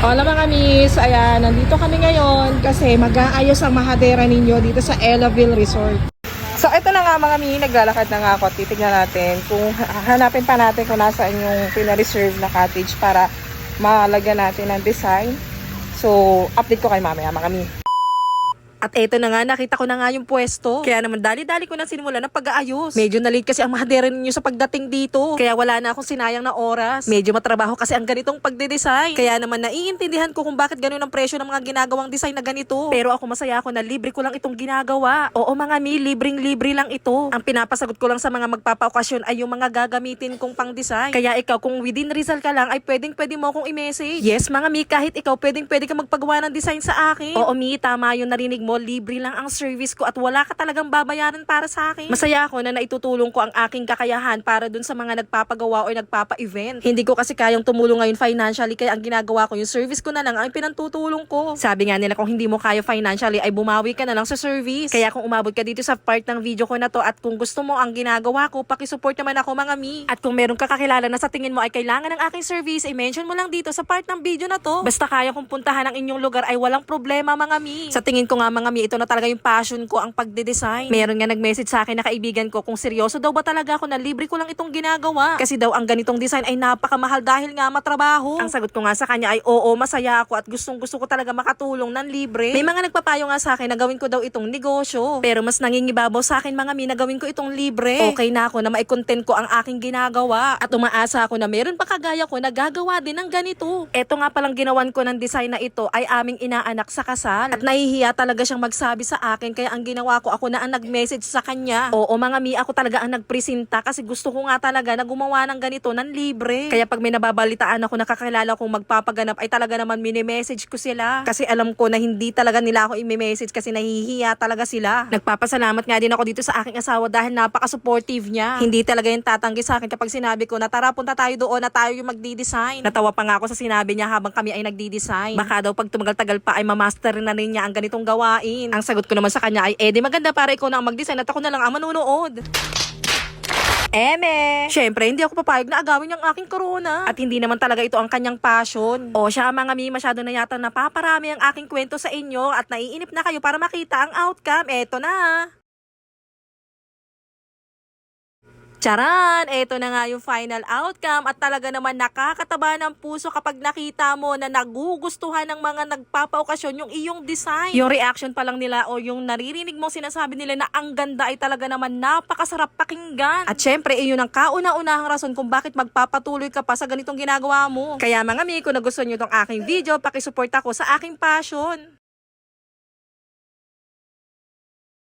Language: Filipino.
Hola mga miss, ayan, nandito kami ngayon kasi mag-aayos ang mahadera ninyo dito sa Elaville Resort. So ito na nga mga mi, naglalakad na nga ako at titignan natin kung hanapin pa natin kung nasaan yung pina-reserve na cottage para malagyan natin ng design. So, update ko kay mamaya mga mi. At eto na nga, nakita ko na nga yung pwesto. Kaya naman dali-dali ko na sinimula ng pag-aayos. Medyo na-late kasi ang mahadera ninyo sa pagdating dito. Kaya wala na akong sinayang na oras. Medyo matrabaho kasi ang ganitong pagde-design. Kaya naman naiintindihan ko kung bakit ganun ang presyo ng mga ginagawang design na ganito. Pero ako masaya ako na libre ko lang itong ginagawa. Oo mga mi, libreng-libre lang ito. Ang pinapasagot ko lang sa mga magpapaokasyon ay yung mga gagamitin kong pang-design. Kaya ikaw kung within Rizal ka lang ay pwedeng pwede mo akong i-message. Yes mga mi, kahit ikaw pwedeng pwede ka magpagawa ng design sa akin. Oo mi, tama yung narinig mo, libre lang ang service ko at wala ka talagang babayaran para sa akin. Masaya ako na naitutulong ko ang aking kakayahan para dun sa mga nagpapagawa o nagpapa-event. Hindi ko kasi kayang tumulong ngayon financially kaya ang ginagawa ko yung service ko na lang ang pinantutulong ko. Sabi nga nila kung hindi mo kaya financially ay bumawi ka na lang sa service. Kaya kung umabot ka dito sa part ng video ko na to at kung gusto mo ang ginagawa ko, pakisupport naman ako mga mi. At kung meron ka kakilala na sa tingin mo ay kailangan ng aking service, ay mention mo lang dito sa part ng video na to. Basta kaya kong puntahan ang inyong lugar ay walang problema mga mi. Sa tingin ko nga mga mi, ito na talaga yung passion ko ang pagde-design. Meron nga nag-message sa akin na kaibigan ko kung seryoso daw ba talaga ako na libre ko lang itong ginagawa. Kasi daw ang ganitong design ay napakamahal dahil nga matrabaho. Ang sagot ko nga sa kanya ay oo, masaya ako at gustong gusto ko talaga makatulong ng libre. May mga nagpapayo nga sa akin na gawin ko daw itong negosyo. Pero mas nangingibabaw sa akin mga mi na gawin ko itong libre. Okay na ako na maikontent ko ang aking ginagawa. At umaasa ako na meron pa kagaya ko na gagawa din ng ganito. Ito nga palang ginawan ko ng design na ito ay aming inaanak sa kasal. At nahihiya talaga siyang magsabi sa akin kaya ang ginawa ko ako na ang nag-message sa kanya. Oo mga mi, ako talaga ang nagpresenta kasi gusto ko nga talaga na gumawa ng ganito ng libre. Kaya pag may nababalitaan ako nakakilala kong magpapaganap ay talaga naman mini-message ko sila. Kasi alam ko na hindi talaga nila ako i-message kasi nahihiya talaga sila. Nagpapasalamat nga din ako dito sa aking asawa dahil napaka-supportive niya. Hindi talaga yung tatanggi sa akin kapag sinabi ko na tara punta tayo doon na tayo yung magdi-design. Natawa pa nga ako sa sinabi niya habang kami ay nagdi-design. Baka daw pag tumagal-tagal pa ay mamaster na rin niya ang ganitong gawain. Ang sagot ko naman sa kanya ay, eh di maganda para ikaw na ang mag-design at ako na lang ang manunood. Eme! Siyempre, hindi ako papayag na agawin yung aking corona. At hindi naman talaga ito ang kanyang passion. O siya mga mi, masyado na yata napaparami ang aking kwento sa inyo at naiinip na kayo para makita ang outcome. Eto na! Charan! Eto na nga yung final outcome at talaga naman nakakataba ng puso kapag nakita mo na nagugustuhan ng mga nagpapaokasyon yung iyong design. Yung reaction pa lang nila o yung naririnig mo sinasabi nila na ang ganda ay talaga naman napakasarap pakinggan. At syempre, iyon ang kauna-unahang rason kung bakit magpapatuloy ka pa sa ganitong ginagawa mo. Kaya mga mi, kung nagustuhan nyo tong aking video, pakisupport ako sa aking passion.